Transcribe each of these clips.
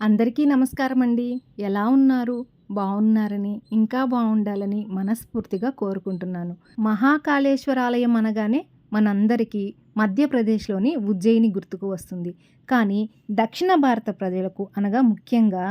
అందరికీ నమస్కారం అండి ఎలా ఉన్నారు? బాగున్నారని ఇంకా బాగుండాలని మనస్ఫూర్తిగా కోరుకుంటున్నాను. మహాకాళేశ్వర ఆలయం అనగానే మనందరికీ మధ్యప్రదేశ్లోని ఉజ్జయిని గుర్తుకు వస్తుంది. కానీ దక్షిణ భారత ప్రజలకు అనగా ముఖ్యంగా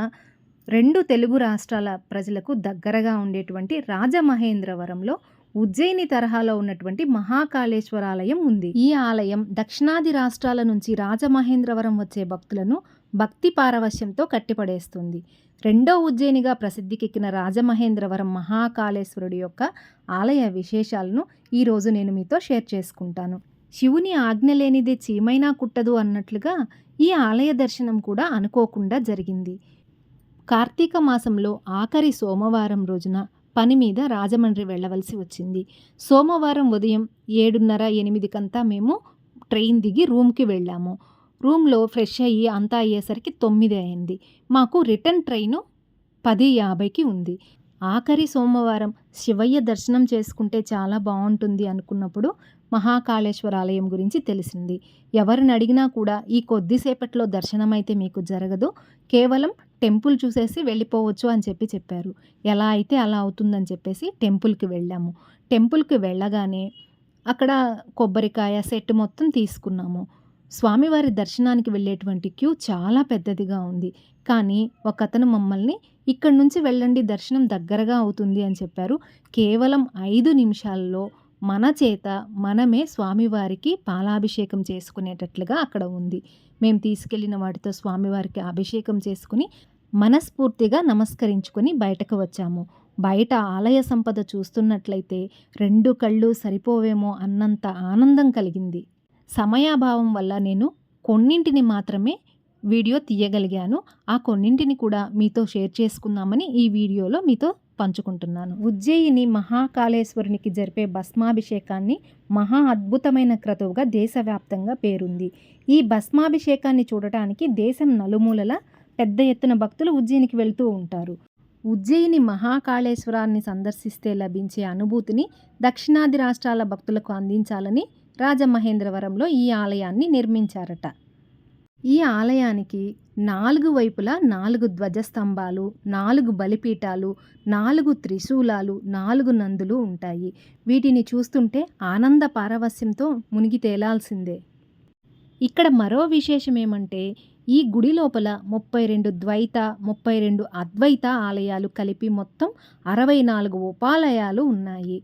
రెండు తెలుగు రాష్ట్రాల ప్రజలకు దగ్గరగా ఉండేటువంటి రాజమహేంద్రవరంలో ఉజ్జయిని తరహాలో ఉన్నటువంటి మహాకాళేశ్వర ఆలయం ఉంది. ఈ ఆలయం దక్షిణాది రాష్ట్రాల నుంచి రాజమహేంద్రవరం వచ్చే భక్తులను భక్తి పారవశ్యంతో కట్టిపడేస్తుంది. రెండో ఉజ్జయినిగా ప్రసిద్ధికెక్కిన రాజమహేంద్రవరం మహాకాళేశ్వరుడి యొక్క ఆలయ విశేషాలను ఈరోజు నేను మీతో షేర్ చేసుకుంటాను. శివుని ఆజ్ఞ లేనిదే చీమైనా కుట్టదు అన్నట్లుగా ఈ ఆలయ దర్శనం కూడా అనుకోకుండా జరిగింది. కార్తీక మాసంలో ఆఖరి సోమవారం రోజున పని మీద రాజమండ్రి వెళ్ళవలసి వచ్చింది. సోమవారం ఉదయం ఏడున్నర ఎనిమిదికంతా మేము ట్రైన్ దిగి రూమ్కి వెళ్ళాము. రూమ్లో ఫ్రెష్ అయ్యి అంతా అయ్యేసరికి తొమ్మిది అయింది. మాకు రిటర్న్ ట్రైను పది యాభైకి ఉంది. ఆఖరి సోమవారం శివయ్య దర్శనం చేసుకుంటే చాలా బాగుంటుంది అనుకున్నప్పుడు మహాకాళేశ్వర ఆలయం గురించి తెలిసింది. ఎవరిని అడిగినా కూడా ఈ కొద్దిసేపట్లో దర్శనం అయితే మీకు జరగదు. కేవలం టెంపుల్ చూసేసి వెళ్ళిపోవచ్చు అని చెప్పి చెప్పారు. ఎలా అయితే అలా అవుతుందని చెప్పేసి టెంపుల్కి వెళ్ళాము. టెంపుల్కి వెళ్ళగానే అక్కడ కొబ్బరికాయ సెట్ మొత్తం తీసుకున్నాము. స్వామివారి దర్శనానికి వెళ్ళేటువంటి క్యూ చాలా పెద్దదిగా ఉంది. కానీ ఒక అతను మమ్మల్ని ఇక్కడి నుంచి వెళ్ళండి దర్శనం దగ్గరగా అవుతుంది అని చెప్పారు. కేవలం ఐదు నిమిషాల్లో మన చేత మనమే స్వామివారికి పాలాభిషేకం చేసుకునేటట్లుగా అక్కడ ఉంది. మేము తీసుకెళ్ళిన వాటితో స్వామివారికి అభిషేకం చేసుకుని మనస్ఫూర్తిగా నమస్కరించుకొని బయటకు వచ్చాము. బయట ఆలయ సంపద చూస్తున్నట్లయితే రెండు కళ్ళు సరిపోవేమో అన్నంత ఆనందం కలిగింది. సమయాభావం వల్ల నేను కొన్నింటిని మాత్రమే వీడియో తీయగలిగాను. ఆ కొన్నింటిని కూడా మీతో షేర్ చేసుకుందామని ఈ వీడియోలో మీతో పంచుకుంటున్నాను. ఉజ్జయిని మహాకాళేశ్వరునికి జరిపే భస్మాభిషేకాన్ని మహా అద్భుతమైన క్రతువుగా దేశవ్యాప్తంగా పేరుంది. ఈ భస్మాభిషేకాన్ని చూడటానికి దేశం నలుమూలల పెద్ద ఎత్తున భక్తులు ఉజ్జయినికి వెళ్తూ ఉంటారు. ఉజ్జయిని మహాకాళేశ్వరాన్ని సందర్శిస్తే లభించే అనుభూతిని దక్షిణాది రాష్ట్రాల భక్తులకు అందించాలని రాజమహేంద్రవరంలో ఈ ఆలయాన్ని నిర్మించారట. ఈ ఆలయానికి నాలుగు వైపులా నాలుగు ధ్వజస్తంభాలు నాలుగు బలిపీఠాలు నాలుగు త్రిశూలాలు నాలుగు నందులు ఉంటాయి. వీటిని చూస్తుంటే ఆనంద పారవస్యంతో మునిగి తేలాల్సిందే. ఇక్కడ మరో విశేషం ఏమంటే ఈ గుడి లోపల ముప్పై రెండు ద్వైత ముప్పై రెండు అద్వైత ఆలయాలు కలిపి మొత్తం అరవై నాలుగు ఉపాలయాలు ఉన్నాయి.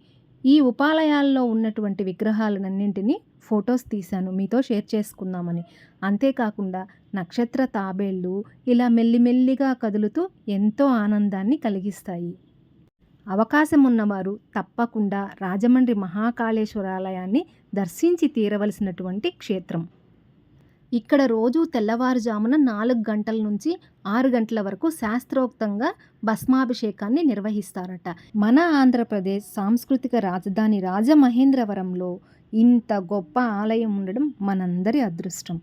ఈ ఉపాలయాల్లో ఉన్నటువంటి విగ్రహాలన్నింటినీ ఫొటోస్ తీశాను. మీతో షేర్ చేసుకుందామని. అంతేకాకుండా నక్షత్ర తాబేళ్ళు ఇలా మెల్లిమెల్లిగా కదులుతూ ఎంతో ఆనందాన్ని కలిగిస్తాయి. అవకాశం ఉన్నవారు తప్పకుండా రాజమండ్రి మహాకాళేశ్వరాలయాన్ని దర్శించి తీరవలసినటువంటి క్షేత్రం. ఇక్కడ రోజు తెల్లవారుజామున నాలుగు గంటల నుంచి ఆరు గంటల వరకు శాస్త్రోక్తంగా భస్మాభిషేకాన్ని నిర్వహిస్తారట. మన ఆంధ్రప్రదేశ్ సాంస్కృతిక రాజధాని రాజమహేంద్రవరంలో ఇంత గొప్ప ఆలయం ఉండడం మనందరి అదృష్టం.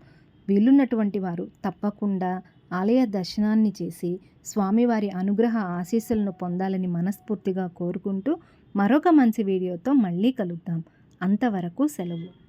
వీలున్నటువంటి వారు తప్పకుండా ఆలయ దర్శనాన్ని చేసి స్వామివారి అనుగ్రహ ఆశీస్సులను పొందాలని మనస్ఫూర్తిగా కోరుకుంటూ మరొక మంచి వీడియోతో మళ్ళీ కలుద్దాం. అంతవరకు సెలవు.